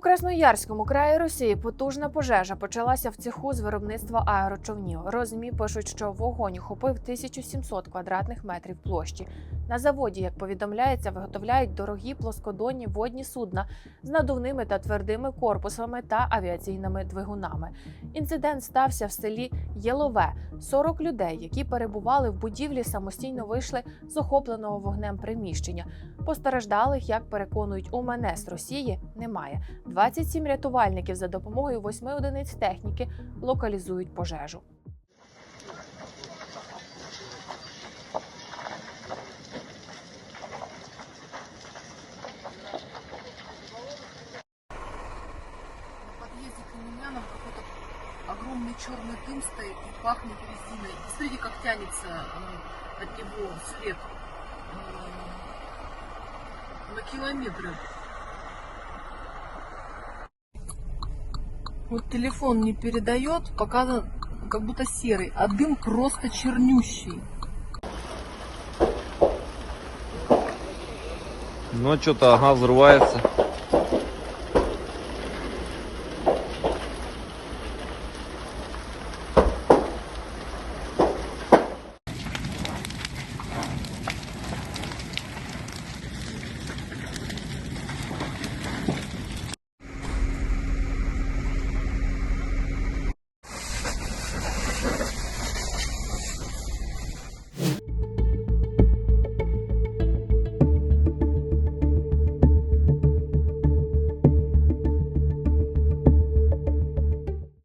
У Красноярському краї Росії потужна пожежа почалася в цеху з виробництва аерочовнів. Розмі пишуть, що вогонь охопив 1700 квадратних метрів площі. На заводі, як повідомляється, виготовляють дорогі плоскодонні водні судна з надувними та твердими корпусами та авіаційними двигунами. Інцидент стався в селі Єлове. 40 людей, які перебували в будівлі, самостійно вийшли з охопленого вогнем приміщення. Постраждалих, як переконують у мене з Росії, немає. 27 рятувальників за допомогою 8 одиниць техніки локалізують пожежу. Огромный черный дым стоит и пахнет резиной. Смотрите, как тянется э, от него след э, на километры. Вот телефон не передает, показан как будто серый, а дым просто чернющий. Ну, что-то, ага, взрывается.